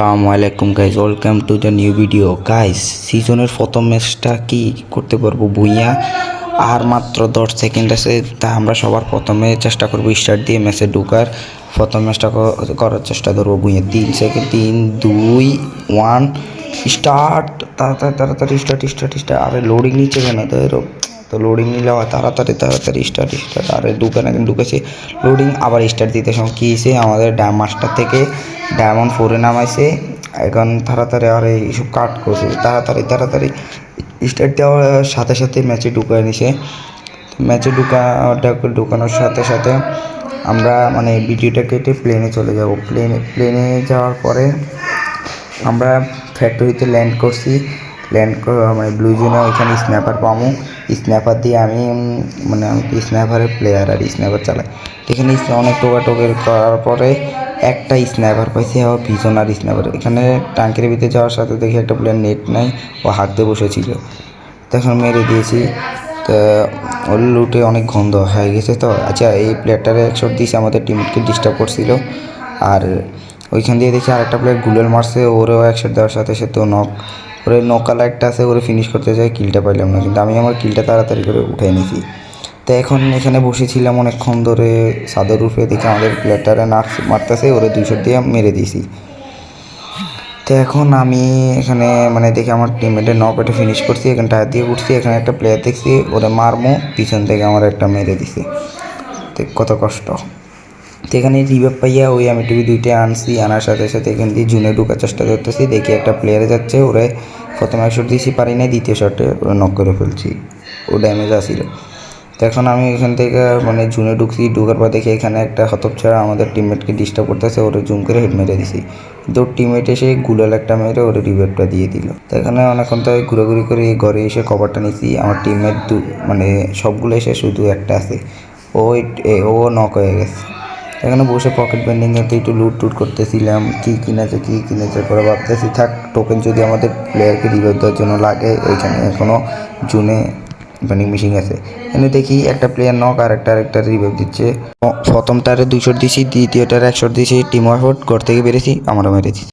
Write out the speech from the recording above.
আসসালামু আলাইকুম guys welcome to the new video guys সিজনের প্রথম ম্যাচটা কি করতে পারব ভুইয়া? আর মাত্র দশ সেকেন্ড আছে, তা আমরা সবার প্রথমে চেষ্টা করব স্টার্ট দিয়ে ম্যাচে ঢুকার। প্রথম ম্যাচটা করার চেষ্টা করব ভুইয়া। তিন সেকেন্ড তিন, দুই ওয়ান স্টার্ট তাড়াতাড়ি তাড়াতাড়ি স্টার্ট স্টার্ট স্টার্ট আরে লোডিং নিচ্ছে কেন? তো এরকম তো লোডিং নিলে হয় তাড়াতাড়ি তাড়াতাড়ি স্টার্ট স্টার্ট আরে ঢুকে না, ঢুকেছে। লোডিং আবার স্টার্ট দিতে সময় কী হয়েছে? আমাদের ড্যাম মাস্টার থেকে ডায়মন্ড ফোরে নামাইছে। এখন তাড়াতাড়ি আর এইসব কাট করছে। তাড়াতাড়ি তাড়াতাড়ি। স্টার্ট দেওয়ার সাথে সাথে ম্যাচে ঢুকায় নিছে। ম্যাচে ঢুকা ঢুকানোর সাথে সাথে আমরা মানে ভিডিওটা কেটে প্লেনে চলে যাব। প্লেনে প্লেনে যাওয়ার পরে আমরা ফ্যাক্টরিতে ল্যান্ড করছি। ল্যান্ড মানে ব্লু জোনে ওইখানে স্ন্যাপার পাবো স্ন্যাপার দিয়ে আমি মানে আমি স্ন্যাপারের প্লেয়ার আর স্ন্যাপার চালাই। এখানে অনেক টোকা টোকের করার পরে একটা স্ন্যাপার পাইছি আবার পিছন আর স্ন্যাপার এখানে ট্যাঙ্কের ভিতরে যাওয়ার সাথে দেখি একটা প্লেয়ার নেট নাই, ও হাঁকতে বসেছিল। তখন মেরে দিয়েছি। তো ওর লুটে অনেক গন্ধ হয়ে গেছে তো। আচ্ছা এই প্লেয়ারটারে একশো দিয়েছে, আমাদের টিমকে ডিস্টার্ব করছিল। আর ওইখান দিয়ে দেখি আরেকটা প্লেয়ার গুলেল মারছে, ওরেও একশো দেওয়ার সাথে সাথে তো নক ওরে নকালা একটা আছে, ওরে ফিনিশ করতে যাই কিলটা পাইলাম না, কিন্তু আমি আমার কিলটা তাড়াতাড়ি করে উঠে নিয়েছি তো এখন এখানে বসেছিলাম অনেকক্ষণ ধরে সাদর রূপে দেখে আমাদের প্লেয়ারটারে নাক মারতেছে, ওরে দুইশো দিয়ে মেরে দিয়েছি। তো এখন আমি এখানে মানে দেখি আমার টিমমেটের নক এটা ফিনিশ করছি, এখানে টায়ার দিয়ে উঠছি, এখানে একটা প্লেয়ার দেখছি, ওরে মারমো, পিছন থেকে আমার একটা মেরে দিছে। কত কষ্ট। তো এখানে রিভাইভ পাইয়া ওই আমি টিভি দুইটা আনছি, আনার সাথে সাথে এখান দিয়ে জুনে ঢোকার চেষ্টা করতেছি, দেখি একটা প্লেয়ারে যাচ্ছে, ওরে প্রথম এক শট দিয়েছি পারি নাই, দ্বিতীয় শটে ওরা নক করে ফেলছি, ও ড্যামেজ আসছিল তো এখন আমি এখান থেকে মানে জুনে ঢুকছি, ঢুকার পর দেখি এখানে একটা হতপ ছাড়া আমাদের টিমমেটকে ডিস্টার্ব করতেছে, ওরে জুম করে হেড মেরে দিছি। ওর টিমমেট এসে গুলাল একটা মেরে ওরে রিভাইভটা দিয়ে দিল। তো এখানে অনেকক্ষণ তো ঘুরাঘুরি করে ঘরে এসে কভারটা নিছি, আমার টিমমেট মানে সবগুলো এসে শুধু একটা আছে, ও ও নক হয়ে গেছে। এখানে বসে পকেট বেন্ডিংয়েতে একটু লুট টুট করতেছিলাম, কী কিনেছে কী কিনেছে করে ভাবতেছি, থাক টোকেন যদি আমাদের প্লেয়ারকে রিভাইভ দেওয়ার জন্য লাগে, ওইখানে এখনও জুনে বেন্ডিং মেশিন আছে। এখানে দেখি একটা প্লেয়ার নক আর একটা আরেকটা রিভাইভ দিচ্ছে। প্রথমটারে দুশো দিছি, দ্বিতীয়টারে একশোর দিছি টিম ওয়ার্কআউট করতে গিয়ে বেরেছি আমারও মেরেছি।